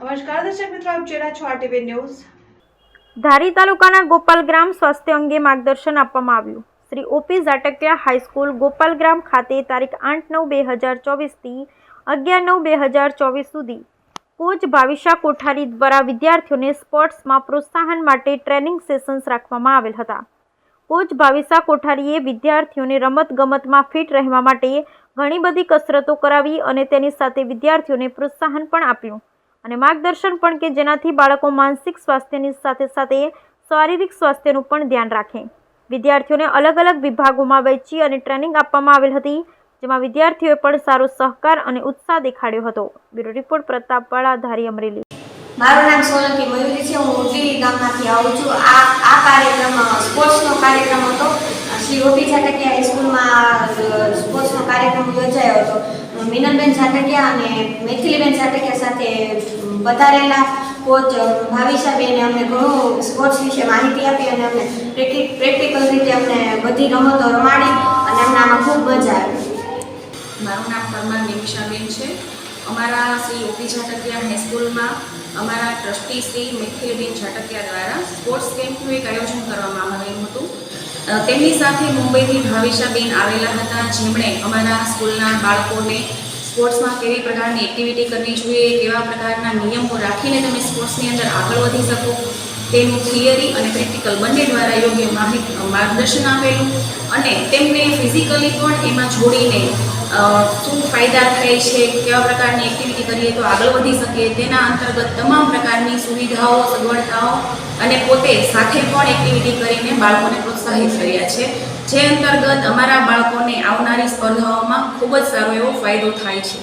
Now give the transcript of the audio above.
નમસ્કાર દર્શક મિત્રો, આપ જોઈ રહ્યા છો આરટીવી ન્યૂઝ. ધારી તાલુકાના ગોપાલગ્રામ સ્વાસ્થ્ય અંગે માર્ગદર્શન આપવામાં આવ્યું. Shri OP Zatakiya high school Gopalgram ખાતે તારીખ આઠ નવ બે હજાર ચોવીસથી અગિયાર નવ બે હજાર ચોવીસ સુધી કોચ ભાવિશા કોઠારી દ્વારા વિદ્યાર્થીઓને સ્પોર્ટ્સમાં પ્રોત્સાહન માટે ટ્રેનિંગ સેશન્સ રાખવામાં આવેલ હતા. કોચ ભાવિશા કોઠારીએ વિદ્યાર્થીઓને રમતગમતમાં ફિટ રહેવા માટે ઘણી બધી કસરતો કરાવી અને તેની સાથે વિદ્યાર્થીઓને પ્રોત્સાહન પણ આપ્યું. અને માર્ગદર્શન પણ કે જેનાથી બાળકો માનસિક સ્વાસ્થ્યની સાથે સાથે શારીરિક સ્વાસ્થ્યનું પણ ધ્યાન રાખે. વિદ્યાર્થીઓને અલગ અલગ વિભાગોમાં વહેંચી અને ટ્રેનિંગ આપવામાં આવેલ હતી, જેમાં વિદ્યાર્થીઓએ પણ સારો સહકાર અને ઉત્સાહ દેખાડ્યો હતો. Bureau report Pratapvala Dhari Amreli. મારું નામ સોલંકી મયુરી છે. હું ઉજળી ગામમાંથી આવું છું. આ આ કાર્યક્રમ, સ્પોર્ટ્સનો કાર્યક્રમ હતો. શ્રી ઓપી ઝાટકિયા હાઈસ્કૂલમાં સ્પોર્ટ્સનો કાર્યક્રમ યોજાયો હતો. મિનલબેન સાટકિયા અને મૈથિલીબેન સાટકિયા સાથે પધારેલા કોચ ભાવિશાબેને અમને ઘણું સ્પોર્ટ્સ વિશે માહિતી આપી અને અમને પ્રેક્ટિકલ રીતે અમને બધી રમતો રમાડી અને અમને આમાં ખૂબ મજા આવી. મારું નામ પરમાર નિમિષાબેન છે. અમારા શ્રી ઓપી ઝાટકિયા હાઈસ્કૂલમાં અમારા ટ્રસ્ટી શ્રી મિથિલબેન ઝાટકિયા દ્વારા સ્પોર્ટ્સ કેમ્પનું એક આયોજન કરવામાં આવેલું હતું. તેમની સાથે મુંબઈથી ભાવિશાબેન આવેલા હતા. જેમણે અમારા સ્કૂલના બાળકોને સ્પોર્ટ્સમાં કેવી પ્રકારની એક્ટિવિટી કરવી જોઈએ, કેવા પ્રકારના નિયમો રાખીને તમે સ્પોર્ટ્સની અંદર આગળ વધી શકો. તેનું થિયરી અને પ્રેક્ટિકલ બંને દ્વારા યોગ્ય માહિતી માર્ગદર્શન આપેલું અને તેમને ફિઝિકલી પણ એમાં જોડીને શું ફાયદા થાય છે, કેવા પ્રકારની એક્ટિવિટી કરીએ તો આગળ વધી શકીએ, તેના અંતર્ગત તમામ પ્રકારની સુવિધાઓ, સગવડતાઓ અને પોતે સાથે પણ એક્ટિવિટી કરીને બાળકોને પ્રોત્સાહિત કર્યા છે. જે અંતર્ગત અમારા બાળકોને આવનારી સ્પર્ધાઓમાં ખૂબ જ સારો એવો ફાયદો થાય છે.